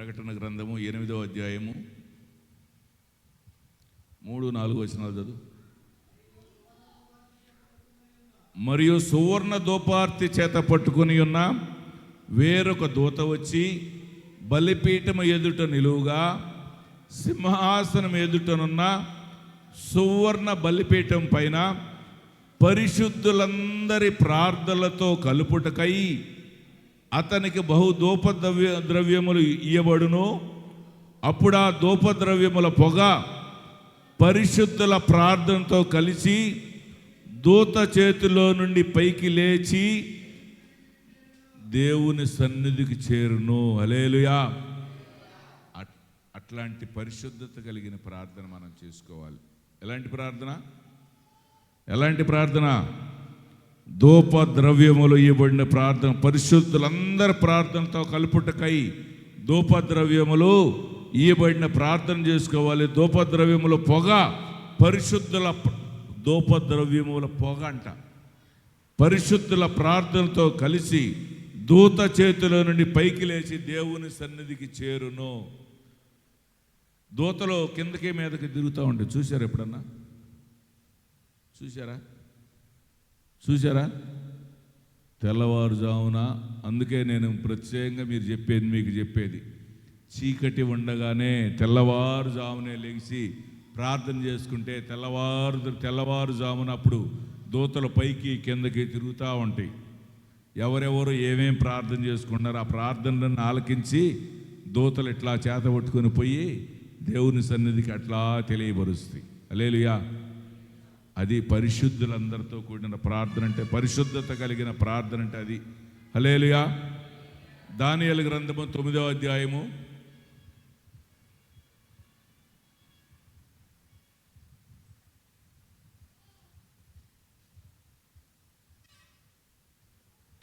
ప్రకటన గ్రంథము ఎనిమిదవ అధ్యాయము. మూడు నాలుగు వచనాలు చదువు. మరియు సువర్ణ దూపార్తి చేత పట్టుకుని ఉన్న వేరొక దూత వచ్చి బలిపీఠము ఎదుట నిలువుగా సింహాసనం ఎదుటనున్న సువర్ణ బలిపీఠం పైన పరిశుద్ధులందరి ప్రార్థనలతో కలుపుటకై అతనికి బహు దూపద్రవ్య ద్రవ్యములు ఇయ్యబడును. అప్పుడు ఆ దూపద్రవ్యముల పొగ పరిశుద్ధుల ప్రార్థనతో కలిసి దూత చేతిలో నుండి పైకి లేచి దేవుని సన్నిధికి చేరును. అలేలుయా అట్- అట్లాంటి పరిశుద్ధత కలిగిన ప్రార్థన మనం చేసుకోవాలి. ఎలాంటి ప్రార్థన? ఎలాంటి ప్రార్థన? ధూప ద్రవ్యములు ఇవ్వబడిన ప్రార్థన. పరిశుద్ధులందరి ప్రార్థనతో కలుపుటకై ధూప ద్రవ్యములు ఇవ్వబడిన ప్రార్థన చేసుకోవాలి. ధూప ద్రవ్యముల పొగ పరిశుద్ధుల ధూప ద్రవ్యముల పొగ అంట. పరిశుద్ధుల ప్రార్థనతో కలిసి దూత చేతిలో నుండి పైకి లేచి దేవుని సన్నిధికి చేరును. దూతలో కిందకి మీదకి తిరుగుతూ ఉండే చూశారు ఎప్పుడన్నా? చూశారా? చూశారా? తెల్లవారుజామున అందుకే నేను ప్రత్యేకంగా మీరు చెప్పేది మీకు చెప్పేది. చీకటి ఉండగానే తెల్లవారుజామునే లెగిసి ప్రార్థన చేసుకుంటే తెల్లవారు తెల్లవారుజామున అప్పుడు దూతల పైకి కిందకి తిరుగుతూ ఉంటాయి. ఎవరెవరు ఏమేం ప్రార్థన చేసుకున్నారు ఆ ప్రార్థనలను ఆలకించి దూతలు ఇట్లా చేత పట్టుకొని పోయి దేవుని సన్నిధికి అట్లా తెలియబరుస్తాయి అలేలుయా అది పరిశుద్ధులందరితో కూడిన ప్రార్థన అంటే పరిశుద్ధత కలిగిన ప్రార్థన అంటే అది. హలేలుయా దానియలు గ్రంథము తొమ్మిదవ అధ్యాయము.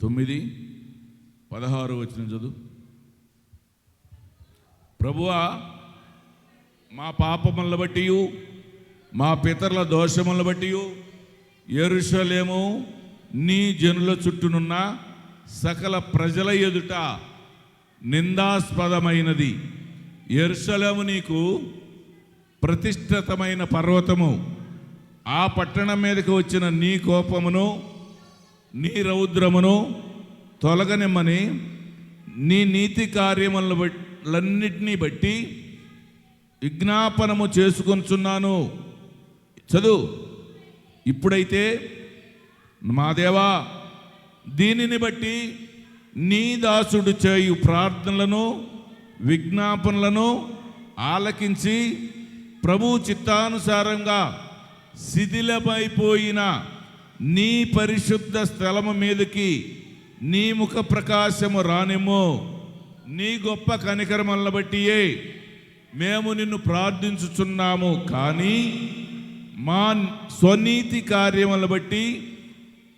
తొమ్మిది పదహారు వచ్చిన చదువు. ప్రభువా మా పాపముల బట్టి మా పితరుల దోషములను బట్టి ఎరుషలేము నీ జనుల చుట్టూనున్న సకల ప్రజల ఎదుట నిందాస్పదమైనది. ఎరుషలేము నీకు ప్రతిష్ఠితమైన పర్వతము. ఆ పట్టణం మీదకి వచ్చిన నీ కోపమును నీ రౌద్రమును తొలగనిమ్మని నీ నీతి కార్యములను బట్లన్నిటినీ బట్టి విజ్ఞాపనము చేసుకొంచున్నాను చదువు. ఇప్పుడైతే మా దేవా దీనిని బట్టి నీ దాసుడు చేయు ప్రార్థనలను విజ్ఞాపనలను ఆలకించి ప్రభు చిత్తానుసారంగా శిథిలమైపోయిన నీ పరిశుద్ధ స్థలము మీదకి నీ ముఖ ప్రకాశము రానిమో నీ గొప్ప కనికరమలను బట్టియే మేము నిన్ను ప్రార్థించుచున్నాము. కానీ మా స్వనీతి కార్యములను బట్టి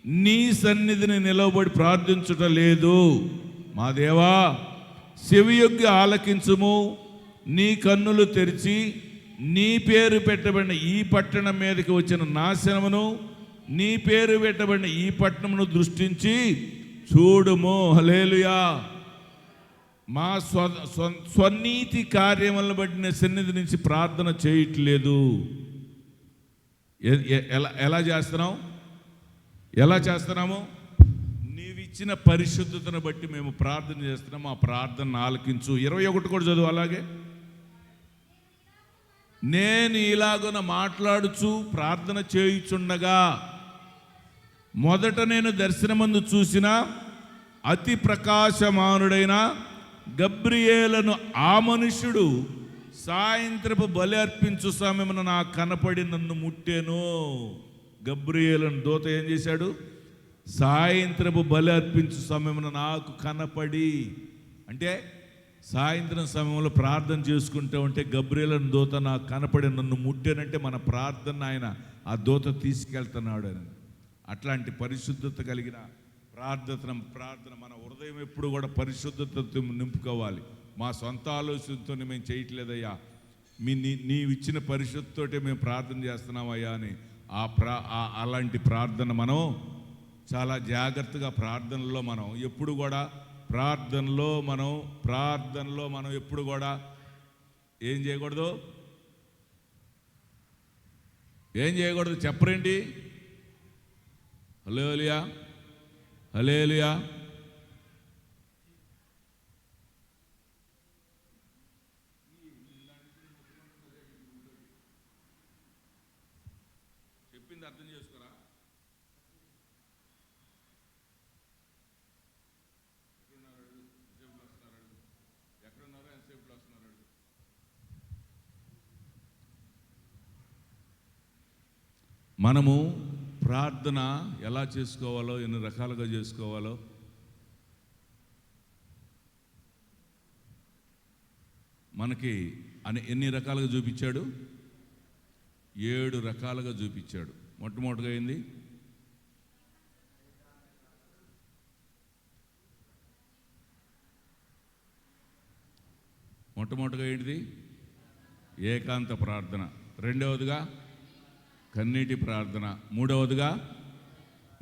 నీ సన్నిధిని నిలవబడి ప్రార్థించుట లేదు. మా దేవా శివయొగ్గి ఆలకించుము నీ కన్నులు తెరిచి నీ పేరు పెట్టబడిన ఈ పట్టణం మీదకి వచ్చిన నాశనమును నీ పేరు పెట్టబడిన ఈ పట్టణమును దృష్టించి చూడుము. హలేలుయా మా స్వ స్వ- స్వనీతి కార్యములను బట్టి సన్నిధి నుంచి ప్రార్థన చేయట్లేదు. ఎలా ఎలా చేస్తున్నాం ఎలా చేస్తున్నాము? నీవిచ్చిన పరిశుద్ధతను బట్టి మేము ప్రార్థన చేస్తున్నాం ఆ ప్రార్థన ఆలకించు. ఇరవై ఒకటి కూడా చదువు అలాగే. నేను ఇలాగున మాట్లాడుచు ప్రార్థన చేయుచుండగా మొదట నేను దర్శనమందు చూసిన అతి ప్రకాశమానుడైన గబ్రియేలను ఆ మనుష్యుడు సాయంత్రపు బలి అర్పించు సమయమున నాకు కనపడి నన్ను ముట్టెను. గబ్రియేలను దూత ఏం చేశాడు? సాయంత్రపు బలి అర్పించు సమయమున నాకు కనపడి అంటే సాయంత్రం సమయంలో ప్రార్థన చేసుకుంటూ ఉంటే గబ్రియలను దూత నాకు కనపడి నన్ను ముట్టానంటే మన ప్రార్థన ఆయన ఆ దూత తీసుకెళ్తున్నాడు అని. అట్లాంటి పరిశుద్ధత కలిగిన ప్రార్థన ప్రార్థన మన హృదయం ఎప్పుడు కూడా పరిశుద్ధతతో నింపుకోవాలి. మా సొంత ఆలోచనతో మేము చేయట్లేదయ్యా. మీ నీ నీవు ఇచ్చిన పరిశుద్ధతోటే మేము ప్రార్థన చేస్తున్నామయ్యా అని ఆ ప్రా ఆ- అలాంటి ప్రార్థన మనం చాలా జాగ్రత్తగా ప్రార్థనలో మనం ఎప్పుడు కూడా ప్రార్థనలో మనం ప్రార్థనలో మనం ఎప్పుడు కూడా ఏం చేయకూడదు? ఏం చేయకూడదు? చెప్పరేంటి? హలేలియా హలేలియా చెప్పింది మనము ప్రార్థన ఎలా చేసుకోవాలో ఎన్ని రకాలుగా చేసుకోవాలో? మనకి అని ఎన్ని రకాలుగా చూపించాడు? ఏడు రకాలుగా చూపించాడు. మొట్టమొదటిగా అయింది మొట్టమొదటిగా ఏంటిది? ఏకాంత ప్రార్థన. రెండవదిగా కన్నీటి ప్రార్థన. మూడవదిగా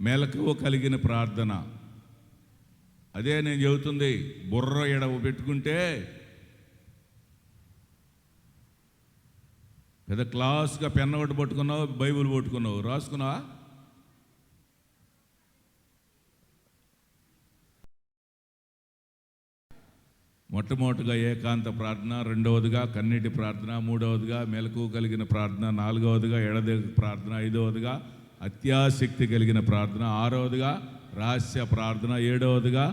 మెలకువ కలిగిన ప్రార్థన. అదే నేను చెబుతుంది బుర్ర ఎడవ పెట్టుకుంటే పెద్ద క్లాస్గా పెన్ ఒకటి పట్టుకున్నావు బైబిల్ పట్టుకున్నావు. రాసుకున్నావా? మొట్టమొదటిగా ఏకాంత ప్రార్థన రెండవదిగా కన్నీటి ప్రార్థన మూడవదిగా మెలకు కలిగిన ప్రార్థన నాలుగవదిగా ఎడద ప్రార్థన ఐదవదిగా అత్యాసక్తి కలిగిన ప్రార్థన ఆరవదిగా రహస్య ప్రార్థన ఏడవదిగా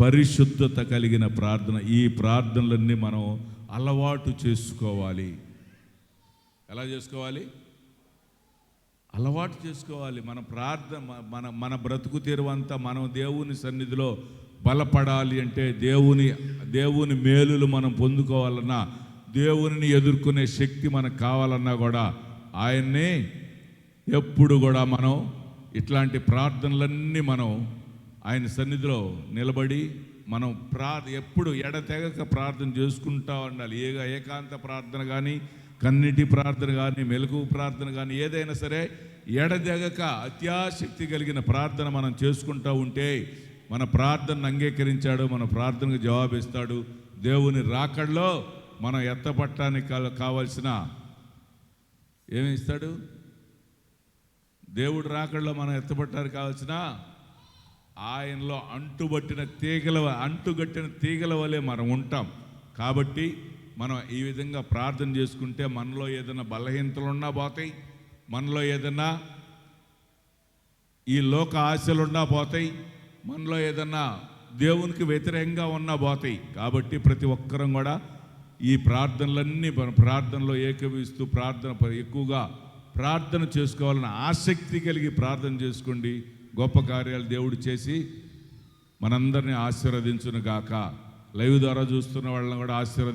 పరిశుద్ధత కలిగిన ప్రార్థన. ఈ ప్రార్థనలన్నీ మనం అలవాటు చేసుకోవాలి. ఎలా చేసుకోవాలి? అలవాటు చేసుకోవాలి. మన ప్రార్థన మన మన బ్రతుకు తీరువంతా మనం దేవుని సన్నిధిలో బలపడాలి అంటే దేవుని దేవుని మేలులు మనం పొందుకోవాలన్నా దేవునిని ఎదుర్కొనే శక్తి మనకు కావాలన్నా కూడా ఆయన్ని ఎప్పుడు కూడా మనం ఇట్లాంటి ప్రార్థనలన్నీ మనం ఆయన సన్నిధిలో నిలబడి మనం ప్రా ఎప్పుడు ఎడతెగక ప్రార్థన చేసుకుంటా ఉండాలి. ఏ ఏకాంత ప్రార్థన కానీ కన్నిటి ప్రార్థన కానీ మెలకు ప్రార్థన కానీ ఏదైనా సరే ఎడతెగక అత్యాశక్తి కలిగిన ప్రార్థన మనం చేసుకుంటూ ఉంటే మన ప్రార్థనను అంగీకరించాడు మన ప్రార్థనకు జవాబిస్తాడు. దేవుని రాకడలో మనం ఎత్తపట్టడానికి కావాల్సిన ఏమి ఇస్తాడు? దేవుడు రాకడలో మనం ఎత్తపట్టడానికి కావాల్సిన ఆయనలో అంటుబట్టిన తీగల అంటుగట్టిన తీగల వలె మనం ఉంటాం. కాబట్టి మనం ఈ విధంగా ప్రార్థన చేసుకుంటే మనలో ఏదైనా బలహీనతలున్నా పోతాయి మనలో ఏదైనా ఈ లోక ఆశలున్నా పోతాయి మనలో ఏదన్నా దేవునికి వ్యతిరేకంగా ఉన్నా పోతాయి కాబట్టి ప్రతి ఒక్కరం కూడా ఈ ప్రార్థనలన్నీ మన ప్రార్థనలో ఏకవిస్తూ ప్రార్థన ఎక్కువగా ప్రార్థన చేసుకోవాలని ఆసక్తి కలిగి ప్రార్థన చేసుకోండి. గొప్ప కార్యాలు దేవుడు చేసి మనందరినీ ఆశీర్వదించును గాక లైవ్ ద్వారా చూస్తున్న వాళ్ళని కూడా ఆశీర్వది